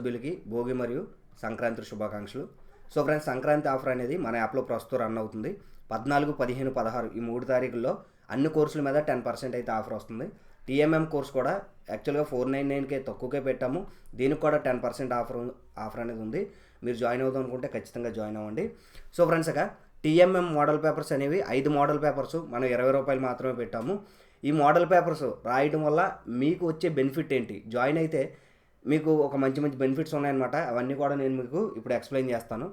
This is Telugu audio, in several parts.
సభ్యులకి భోగి మరియు సంక్రాంతి శుభాకాంక్షలు. సో ఫ్రెండ్స్ సంక్రాంతి ఆఫర్ అనేది మన యాప్లో ప్రస్తుతం రన్ అవుతుంది. పద్నాలుగు పదిహేను పదహారు ఈ మూడు తారీఖుల్లో అన్ని కోర్సుల మీద టెన్ పర్సెంట్ అయితే ఆఫర్ వస్తుంది. టీఎంఎం కోర్స్ కూడా యాక్చువల్గా ఫోర్ నైన్ నైన్కే తక్కువకే పెట్టాము. దీనికి కూడా టెన్ పర్సెంట్ ఆఫర్ ఆఫర్ అనేది ఉంది. మీరు జాయిన్ అవుదాం అనుకుంటే ఖచ్చితంగా జాయిన్ అవ్వండి. సో ఫ్రెండ్స్ ఇక టీఎంఎం మోడల్ పేపర్స్ అనేవి ఐదు మోడల్ పేపర్స్ మనం ఇరవై రూపాయలు మాత్రమే పెట్టాము. ఈ మోడల్ పేపర్స్ రాయడం వల్ల మీకు వచ్చే బెనిఫిట్ ఏంటి? జాయిన్ అయితే మీకు ఒక మంచి మంచి బెనిఫిట్స్ ఉన్నాయన్నమాట. అవన్నీ కూడా నేను మీకు ఇప్పుడు ఎక్స్ప్లెయిన్ చేస్తాను.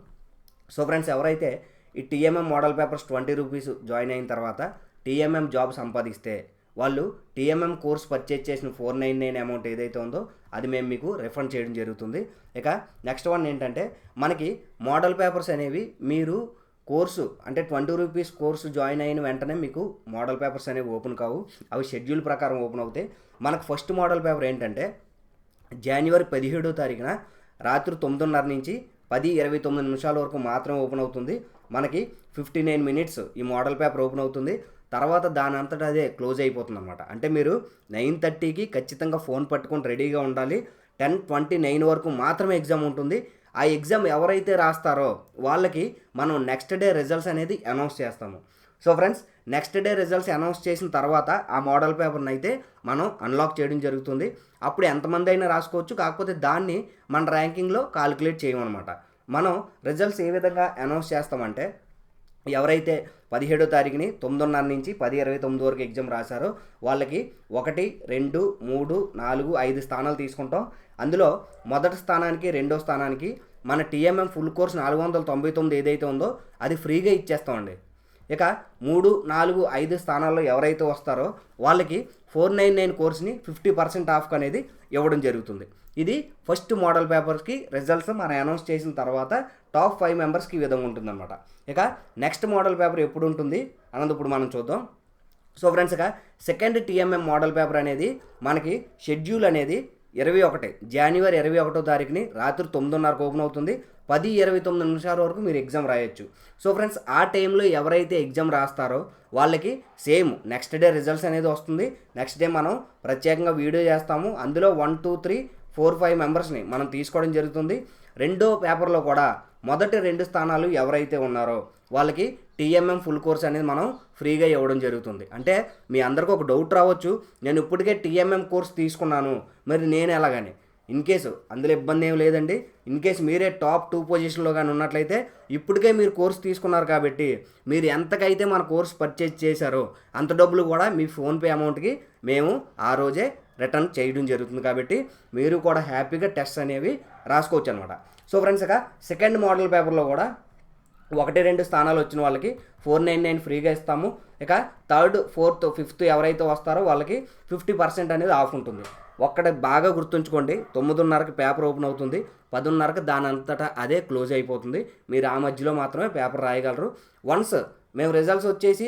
సో ఫ్రెండ్స్ ఎవరైతే ఈ TMM model papers twenty rupees join అయిన తర్వాత టీఎంఎం జాబ్ సంపాదిస్తే వాళ్ళు టీఎంఎం కోర్స్ పర్చేజ్ చేసిన ఫోర్ నైన్ నైన్ అమౌంట్ ఏదైతే ఉందో అది మేము మీకు రిఫండ్ చేయడం జరుగుతుంది. ఇక నెక్స్ట్ వన్ ఏంటంటే మనకి మోడల్ పేపర్స్ అనేవి మీరు కోర్సు అంటే ట్వంటీ రూపీస్ కోర్సు జాయిన్ అయిన వెంటనే మీకు మోడల్ పేపర్స్ అనేవి ఓపెన్ కావు. అవి షెడ్యూల్ ప్రకారం ఓపెన్ అవుతాయి. మనకు ఫస్ట్ మోడల్ పేపర్ ఏంటంటే జనవరి పదిహేడో తారీఖున రాత్రి తొమ్మిదిన్నర నుంచి పది ఇరవై తొమ్మిది నిమిషాల వరకు మాత్రమే ఓపెన్ అవుతుంది. మనకి ఫిఫ్టీ నైన్ మినిట్స్ ఈ మోడల్ పేపర్ ఓపెన్ అవుతుంది. తర్వాత దాని అంతటా అదే క్లోజ్ అయిపోతుంది అనమాట అంటే మీరు నైన్ థర్టీకి ఖచ్చితంగా ఫోన్ పట్టుకొని రెడీగా ఉండాలి. టెన్ ట్వంటీ నైన్ వరకు మాత్రమే ఎగ్జామ్ ఉంటుంది. ఆ ఎగ్జామ్ ఎవరైతే రాస్తారో వాళ్ళకి మనం నెక్స్ట్ డే రిజల్ట్స్ అనేది అనౌన్స్ చేస్తాము. So friends next day results announce చేసిన తర్వాత ఆ మోడల్ పేపర్ని అయితే మనం అన్లాక్ చేయడం జరుగుతుంది. అప్పుడు ఎంతమంది అయినా రాసుకోవచ్చు. కాకపోతే దాన్ని మన ర్యాంకింగ్లో కాలిక్యులేట్ చేయమన్నమాట. మనం రిజల్ట్స్ ఏ విధంగా అనౌన్స్ చేస్తామంటే ఎవరైతే పదిహేడో తారీఖుని తొమ్మిదిన్నర నుంచి పది ఇరవై తొమ్మిది వరకు ఎగ్జామ్ రాశారో వాళ్ళకి ఒకటి రెండు మూడు నాలుగు ఐదు స్థానాలు తీసుకుంటాం. అందులో మొదటి స్థానానికి రెండో స్థానానికి మన టీఎంఎం ఫుల్ కోర్స్ నాలుగు వందల తొంభై తొమ్మిది ఏదైతే ఉందో అది ఫ్రీగా ఇచ్చేస్తామండి. ఇక మూడు నాలుగు ఐదు స్థానాల్లో ఎవరైతే వస్తారో వాళ్ళకి ఫోర్ నైన్ నైన్ కోర్స్ని ఫిఫ్టీ పర్సెంట్ ఆఫ్ అనేది ఇవ్వడం జరుగుతుంది. ఇది ఫస్ట్ మోడల్ పేపర్స్కి రిజల్ట్స్ మనం అనౌన్స్ చేసిన తర్వాత టాప్ ఫైవ్ మెంబర్స్కి ఈ విధంగా ఉంటుందన్నమాట. ఇక నెక్స్ట్ మోడల్ పేపర్ ఎప్పుడు ఉంటుంది అన్నది ఇప్పుడు మనం చూద్దాం. సో ఫ్రెండ్స్ ఇక సెకండ్ టీఎంఎం మోడల్ పేపర్ అనేది మనకి షెడ్యూల్ అనేది ఇరవై ఒకటి జనవరి ఇరవై ఒకటో తారీఖుని రాత్రి తొమ్మిదిన్నరకు ఓపెన్ అవుతుంది. పది ఇరవై తొమ్మిది నిమిషాల వరకు మీరు ఎగ్జామ్ రాయొచ్చు. సో ఫ్రెండ్స్ ఆ టైంలో ఎవరైతే ఎగ్జామ్ రాస్తారో వాళ్ళకి సేమ్ నెక్స్ట్ డే రిజల్ట్స్ అనేది వస్తుంది. నెక్స్ట్ డే మనం ప్రత్యేకంగా వీడియో చేస్తాము. అందులో one two three four five మెంబర్స్ని మనం తీసుకోవడం జరుగుతుంది. రెండో పేపర్లో కూడా మొదటి రెండు స్థానాలు ఎవరైతే ఉన్నారో వాళ్ళకి టీఎంఎం ఫుల్ కోర్స్ అనేది మనం ఫ్రీగా ఇవ్వడం జరుగుతుంది. అంటే మీ అందరికీ ఒక డౌట్ రావచ్చు. నేను ఇప్పటికే టీఎంఎం కోర్స్ తీసుకున్నాను. మరి నేను ఎలాగని? ఇన్ కేసు అందులో ఇబ్బంది ఏం లేదండి. ఇన్ కేసు మీరే టాప్ టూ పొజిషన్లో కానీ ఉన్నట్లయితే ఇప్పటికే మీరు కోర్స్ తీసుకున్నారు కాబట్టి మీరు ఎంతకైతే మన కోర్స్ పర్చేజ్ చేశారో అంత డబ్బులు కూడా మీ ఫోన్పే అమౌంట్కి మేము ఆ రోజే రిటర్న్ చేయడం జరుగుతుంది కాబట్టి మీరు కూడా హ్యాపీగా టెస్ట్ అనేవి రాసుకోవచ్చు అనమాట సో ఫ్రెండ్స్ ఇక సెకండ్ మోడల్ పేపర్లో కూడా ఒకటి రెండు స్థానాలు వచ్చిన వాళ్ళకి ఫోర్ నైన్ నైన్ ఫ్రీగా ఇస్తాము. ఇక థర్డ్ ఫోర్త్ ఫిఫ్త్ ఎవరైతే వస్తారో వాళ్ళకి ఫిఫ్టీ పర్సెంట్ అనేది ఆఫ్ ఉంటుంది. ఒక్కడ బాగా గుర్తుంచుకోండి. తొమ్మిదిన్నరకి పేపర్ ఓపెన్ అవుతుంది. పదిన్నరకు దాని అంతటా అదే క్లోజ్ అయిపోతుంది. మీరు ఆ మధ్యలో మాత్రమే పేపర్ రాయగలరు. వన్స్ మేము రిజల్ట్స్ వచ్చేసి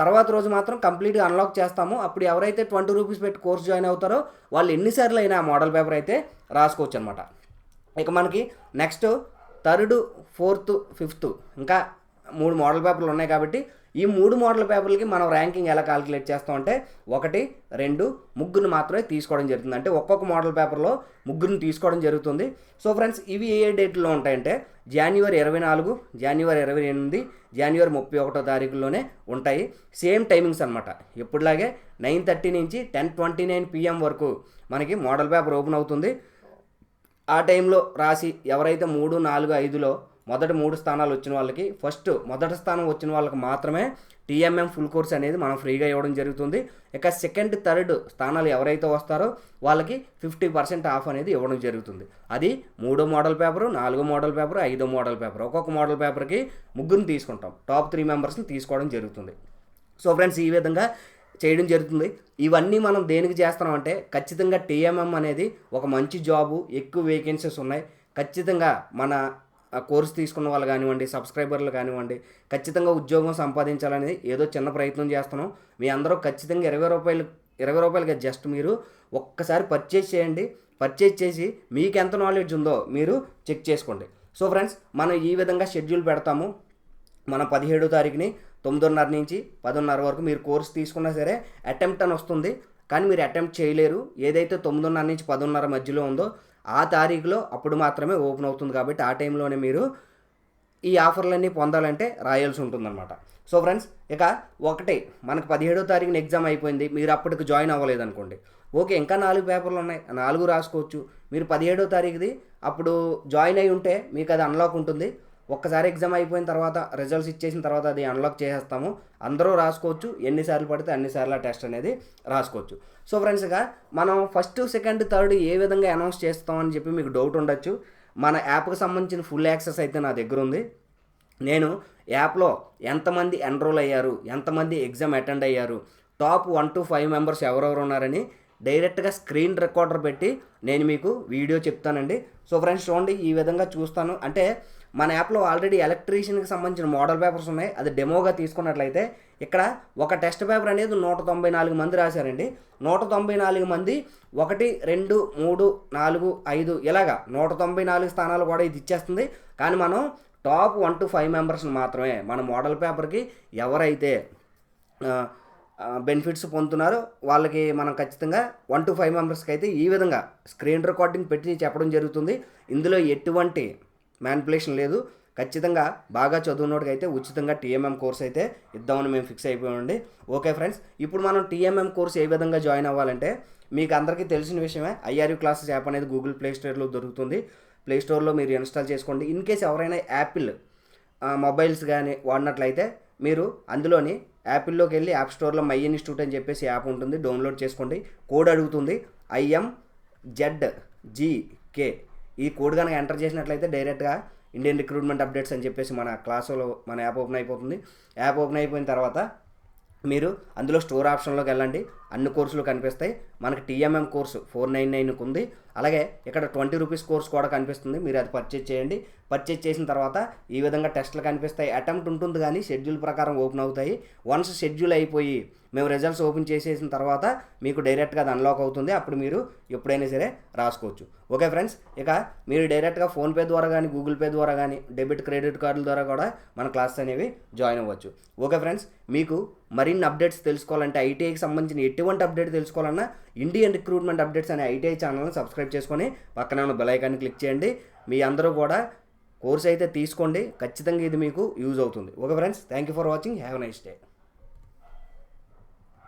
తర్వాత రోజు మాత్రం కంప్లీట్గా అన్లాక్ చేస్తాము. అప్పుడు ఎవరైతే ట్వంటీ రూపీస్ పెట్టి కోర్స్ జాయిన్ అవుతారో వాళ్ళు ఎన్నిసార్లు అయినా ఆ మోడల్ పేపర్ అయితే రాసుకోవచ్చు అనమాట ఇక మనకి నెక్స్ట్ థర్డ్ ఫోర్త్ ఫిఫ్త్ ఇంకా మూడు మోడల్ పేపర్లు ఉన్నాయి కాబట్టి ఈ మూడు మోడల్ పేపర్లకి మనం ర్యాంకింగ్ ఎలా కాలిక్యులేట్ చేస్తాం అంటే ఒకటి రెండు ముగ్గురు మాత్రమే తీసుకోవడం జరుగుతుంది. అంటే ఒక్కొక్క మోడల్ పేపర్లో ముగ్గురిని తీసుకోవడం జరుగుతుంది. సో ఫ్రెండ్స్ ఇవి ఏ ఏ డేట్లో ఉంటాయంటే జనవరి ఇరవై నాలుగు జనవరి ఇరవై ఎనిమిది జనవరి ముప్పై ఒకటో తారీఖులోనే ఉంటాయి. సేమ్ టైమింగ్స్ అనమాట ఎప్పుడులాగే నైన్ థర్టీ నుంచి టెన్ ట్వంటీ నైన్ పిఎం వరకు మనకి మోడల్ పేపర్ ఓపెన్ అవుతుంది. ఆ టైంలో రాసి ఎవరైతే మూడు నాలుగు ఐదులో మొదటి మూడు స్థానాలు వచ్చిన వాళ్ళకి ఫస్ట్ మొదటి స్థానం వచ్చిన వాళ్ళకి మాత్రమే టీఎంఎం ఫుల్ కోర్స్ అనేది మనం ఫ్రీగా ఇవ్వడం జరుగుతుంది. ఇక సెకండ్ థర్డ్ స్థానాలు ఎవరైతే వస్తారో వాళ్ళకి ఫిఫ్టీ పర్సెంట్ ఆఫ్ అనేది ఇవ్వడం జరుగుతుంది. అది మూడో మోడల్ పేపరు నాలుగో మోడల్ పేపర్ ఐదో మోడల్ పేపర్. ఒక్కొక్క మోడల్ పేపర్కి ముగ్గురిని తీసుకుంటాం. టాప్ త్రీ మెంబర్స్ని తీసుకోవడం జరుగుతుంది. సో ఫ్రెండ్స్ ఈ విధంగా చేయడం జరుగుతుంది. ఇవన్నీ మనం దేనికి చేస్తున్నామంటే ఖచ్చితంగా టీఎంఎం అనేది ఒక మంచి జాబు ఎక్కువ వేకెన్సీస్ ఉన్నాయి. ఖచ్చితంగా మన ఆ కోర్స్ తీసుకున్న వాళ్ళు కానివ్వండి సబ్స్క్రైబర్లు కానివ్వండి ఖచ్చితంగా ఉద్యోగం సంపాదించాలనేది ఏదో చిన్న ప్రయత్నం చేస్తున్నాం. మీ అందరూ ఖచ్చితంగా ఇరవై రూపాయలు ఇరవై రూపాయలకి జస్ట్ మీరు ఒక్కసారి పర్చేజ్ చేయండి. పర్చేజ్ చేసి మీకు ఎంత నాలెడ్జ్ ఉందో మీరు చెక్ చేసుకోండి. సో ఫ్రెండ్స్ మనం ఈ విధంగా షెడ్యూల్ పెడతాము. మన పదిహేడో తారీఖుని తొమ్మిదిన్నర నుంచి పదిన్నర వరకు మీరు కోర్స్ తీసుకున్నా సరే అటెంప్ట్ అని వస్తుంది. కానీ మీరు అటెంప్ట్ చేయలేరు. ఏదైతే తొమ్మిదిన్నర నుంచి పదిన్నర మధ్యలో ఉందో ఆ తారీఖులో అప్పుడు మాత్రమే ఓపెన్ అవుతుంది కాబట్టి ఆ టైంలోనే మీరు ఈ ఆఫర్లన్నీ పొందాలంటే రాయాల్సి ఉంటుందన్నమాట. సో ఫ్రెండ్స్ ఇక ఒకటే మనకు పదిహేడో తారీఖున ఎగ్జామ్ అయిపోయింది మీరు అప్పటికి జాయిన్ అవ్వలేదు అనుకోండి ఓకే ఇంకా నాలుగు పేపర్లు ఉన్నాయి నాలుగు రాసుకోవచ్చు. మీరు పదిహేడో తారీఖుది అప్పుడు జాయిన్ అయి ఉంటే మీకు అది అన్లాక్ ఉంటుంది. ఒక్కసారి ఎగ్జామ్ అయిపోయిన తర్వాత రిజల్ట్స్ ఇచ్చేసిన తర్వాత అది అన్లాక్ చేసేస్తాము. అందరూ రాసుకోవచ్చు. ఎన్నిసార్లు పడితే అన్నిసార్లు ఆ టెస్ట్ అనేది రాసుకోవచ్చు. సో ఫ్రెండ్స్గా మనం ఫస్ట్ సెకండ్ థర్డ్ ఏ విధంగా అనౌన్స్ చేస్తామని చెప్పి మీకు డౌట్ ఉండొచ్చు. మన యాప్కి సంబంధించిన ఫుల్ యాక్సెస్ అయితే నా దగ్గర ఉంది. నేను యాప్లో ఎంతమంది ఎన్రోల్ అయ్యారు? ఎంతమంది ఎగ్జామ్ అటెండ్ అయ్యారు? Top one to five members ఎవరెవరు ఉన్నారని డైరెక్ట్గా స్క్రీన్ రికార్డర్ పెట్టి నేను మీకు వీడియో చెప్తానండి. సో ఫ్రెండ్స్ చూడండి ఈ విధంగా చూస్తాను. అంటే మన యాప్లో ఆల్రెడీ ఎలక్ట్రీషియన్కి సంబంధించిన మోడల్ పేపర్స్ ఉన్నాయి. అది డెమోగా తీసుకున్నట్లయితే ఇక్కడ ఒక టెస్ట్ పేపర్ అనేది నూట తొంభై నాలుగు మంది రాశారండి. నూట తొంభై నాలుగు మంది ఒకటి రెండు మూడు నాలుగు ఐదు ఇలాగా నూట తొంభై నాలుగు స్థానాలు కూడా ఇది ఇచ్చేస్తుంది. కానీ మనం టాప్ వన్ టు ఫైవ్ మెంబర్స్ని మాత్రమే మన మోడల్ పేపర్కి ఎవరైతే బెనిఫిట్స్ పొందుతున్నారు. వాళ్ళకి మనం ఖచ్చితంగా వన్ టు ఫైవ్ మెంబర్స్కి అయితే ఈ విధంగా స్క్రీన్ రికార్డింగ్ పెట్టి చెప్పడం జరుగుతుంది. ఇందులో ఎటువంటి మ్యానిపులేషన్ లేదు. ఖచ్చితంగా బాగా చదువునోడికి అయితే ఉచితంగా టీఎంఎం కోర్స్ అయితే ఇద్దామని మేము ఫిక్స్ అయిపోయామండి ఓకే ఫ్రెండ్స్ ఇప్పుడు మనం టీఎంఎం కోర్స్ ఏ విధంగా జాయిన్ అవ్వాలంటే మీకు అందరికీ తెలిసిన విషయమే ఐఆర్యు క్లాసెస్ యాప్ అనేది గూగుల్ ప్లే స్టోర్లో దొరుకుతుంది. ప్లే స్టోర్లో మీరు ఇన్స్టాల్ చేసుకోండి. ఇన్ కేస్ ఎవరైనా యాపిల్ మొబైల్స్ కానీ వాడినట్లయితే మీరు అందులోని యాపిల్లోకి వెళ్ళి యాప్ స్టోర్లో మై ఇన్స్టిట్యూట్ అని చెప్పేసి యాప్ ఉంటుంది. డౌన్లోడ్ చేసుకోండి. కోడ్ అడుగుతుంది. ఐఎం జెడ్ జీకే ఈ కోడ్ కనుక ఎంటర్ చేసినట్లయితే డైరెక్ట్గా ఇండియన్ రిక్రూట్మెంట్ అప్డేట్స్ అని చెప్పేసి మన క్లాసులో మన యాప్ ఓపెన్ అయిపోతుంది. యాప్ ఓపెన్ అయిపోయిన తర్వాత మీరు అందులో స్టోర్ ఆప్షన్లోకి వెళ్ళండి. అన్ని కోర్సులు కనిపిస్తాయి. మనకి టీఎంఎం కోర్సు ఫోర్ నైన్ నైన్కి ఉంది. అలాగే ఇక్కడ ట్వంటీ రూపీస్ కోర్స్ కూడా కనిపిస్తుంది. మీరు అది పర్చేజ్ చేయండి. పర్చేజ్ చేసిన తర్వాత ఈ విధంగా టెస్ట్లు కనిపిస్తాయి. అటెంప్ట్ ఉంటుంది కానీ షెడ్యూల్ ప్రకారం ఓపెన్ అవుతాయి. వన్స్ షెడ్యూల్ అయిపోయి మేము రిజల్ట్స్ ఓపెన్ చేసేసిన తర్వాత మీకు డైరెక్ట్గా అది అన్లాక్ అవుతుంది. అప్పుడు మీరు ఎప్పుడైనా సరే రాసుకోవచ్చు. ఓకే ఫ్రెండ్స్ ఇక మీరు డైరెక్ట్గా ఫోన్పే ద్వారా కానీ గూగుల్ పే ద్వారా కానీ డెబిట్ క్రెడిట్ కార్డుల ద్వారా కూడా మన క్లాసెస్ అనేవి జాయిన్ అవ్వచ్చు. ఓకే ఫ్రెండ్స్ మీకు మరిన్ని అప్డేట్స్ తెలుసుకోవాలంటే ఐటీఐకి సంబంధించిన ఎటువంటి అప్డేట్ తెలుసుకోవాలన్నా ఇండియన్ రిక్రూట్మెంట్ అప్డేట్స్ అనే ఐటీఐ ఛానల్ని సబ్స్క్రైబ్ చేసుకొని పక్కనే ఉన్న బెలైకాన్ని క్లిక్ చేయండి. మీ అందరూ కూడా కోర్స్ అయితే తీసుకోండి. ఖచ్చితంగా ఇది మీకు యూజ్ అవుతుంది. Okay friends thank you for watching have nice day